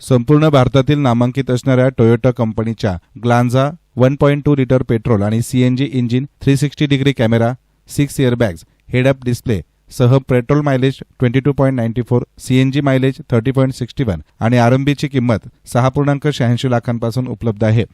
संपूर्ण भारतातील नामांकित असणाऱ्या टोयोटा कंपनीच्या Glanza one point two litre petrol आणि CNG engine three sixty degree camera six airbags head up display सह petrol mileage twenty two point ninety four CNG mileage thirty point sixty one आणि आरंभीची किंमत सहा पूर्णांक शहाऐंशी लाखांपासून उपलब्ध आहे.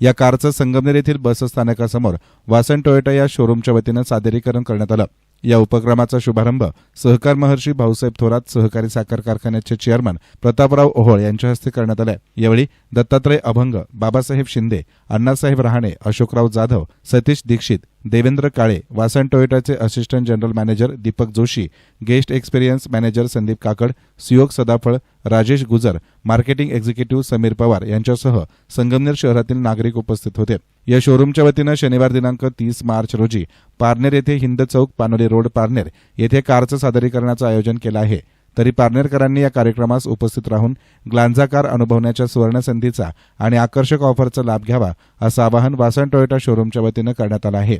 या कारचं संगमनेर येथील बसस्थानकासमोर वासन टोयोटा या शोरूमच्या वतीनं सादरीकरण करण्यात आलं. या उपक्रमाचा शुभारंभ सहकार महर्षी भाऊसाहेब थोरात सहकारी साखर कारखान्याचे चेअरमन प्रतापराव ओहोळ यांच्या हस्ते करण्यात आला यावेळी दत्तात्रय अभंग बाबासाहेब शिंदे अण्णासाहेब रहाणे अशोकराव जाधव सतीश दीक्षित देवेंद्र काळे वासन टोयोटाचे assistant general manager Deepak Joshi guest experience manager Sandeep Kakad Suyog Sadaphal Rajesh Gujar marketing executive Sameer Pawar यांच्यासह संगमनेर शहरातील नागरिक उपस्थित होते. या शोरूमच्या वतीनं शनिवार दिनांक तीस मार्च रोजी पारनेर येथे हिंद चौक पानोली रोड पारनेर येथे कारचं सादरीकरणाचं आयोजन केलं आहे. तरी पारनेरकरांनी या कार्यक्रमास उपस्थित राहून ग्लांजाकार अनुभवण्याच्या सुवर्णसंधीचा आणि आकर्षक ऑफरचा लाभ घ्यावा असं आवाहन वासन टोयोटा शोरूमच्या वतीनं करण्यात आलं आहे.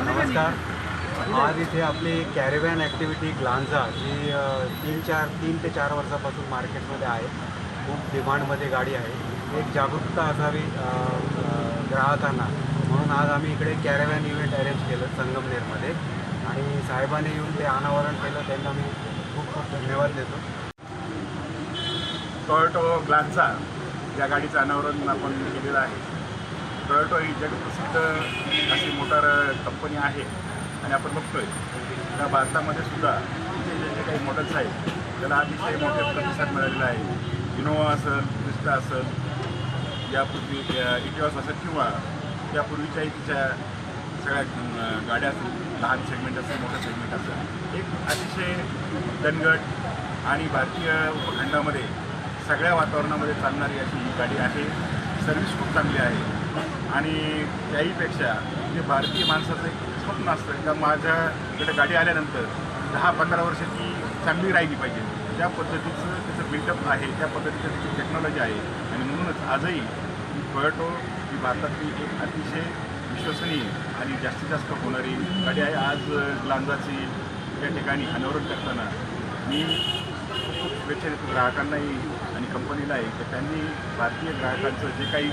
नमस्कार. आज इथे आपली कॅरेवॅन ॲक्टिव्हिटी ग्लांझा जी तीन चार तीन ते चार वर्षापासून मार्केटमध्ये आहे. खूप डिमांडमध्ये गाडी आहे. एक जागरूकता असावी ग्राहकांना. म्हणून आज आम्ही इकडे कॅरेवॅन इव्हेंट अरेंज केलं संगमनेरमध्ये. आणि साहेबांनी येऊन ते अनावरण केलं त्यांना मी खूप खूप धन्यवाद देतो. टोयोटो ग्लान्झा या गाडीचं अनावरण आपण केलेलं आहे. टोयोटो ही जगप्रसिद्ध अशी मोटार कंपनी आहे आणि आपण बघतोय त्या भारतामध्ये सुद्धा जे जे काही मॉडेल्स आहेत त्याला अतिशय मोठे प्रतिसाद मिळालेला आहे. इनोवा असेल क्रिस्टा असेल यापूर्वी इटिवास असेल किंवा यापूर्वीच्याही तिच्या सगळ्या गाड्या असतील लहान सेगमेंट असेल मोठं सेगमेंट असेल एक अतिशय दणगट आणि भारतीय उपखंडामध्ये सगळ्या वातावरणामध्ये चालणारी अशी ही गाडी आहे. सर्व्हिस खूप चांगली आहे. आणि त्याहीपेक्षा जे भारतीय माणसाचं एक स्वप्न असतं का माझ्याकडे गाडी आल्यानंतर दहा पंधरा वर्ष ती चांगली राहिली पाहिजे. त्या पद्धतीचं त्याचं बिल्डअप आहे त्या पद्धतीचं त्याची टेक्नॉलॉजी आहे. आणि म्हणूनच आजही टोयटो ही भारतातली एक अतिशय विश्वसनीय आणि जास्तीत जास्त होणारी गाडी आहे. आज ग्लांजाची या ठिकाणी अनावरण करताना मी खूप शुभेच्छा देतो ग्राहकांनाही आणि कंपनीलाही तर त्यांनी भारतीय ग्राहकांचं जे काही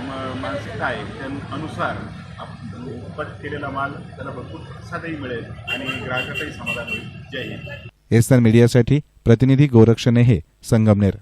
म- मानसिकता आहे त्या अनुसार आप- उत्पादित केलेला माल त्याला भरपूर प्रतिसादही मिळेल आणि ग्राहकाचंही समाधान होईल. जय हिंद. एसएन मीडियासाठी प्रतिनिधी गोरक्ष हे संगमनेर.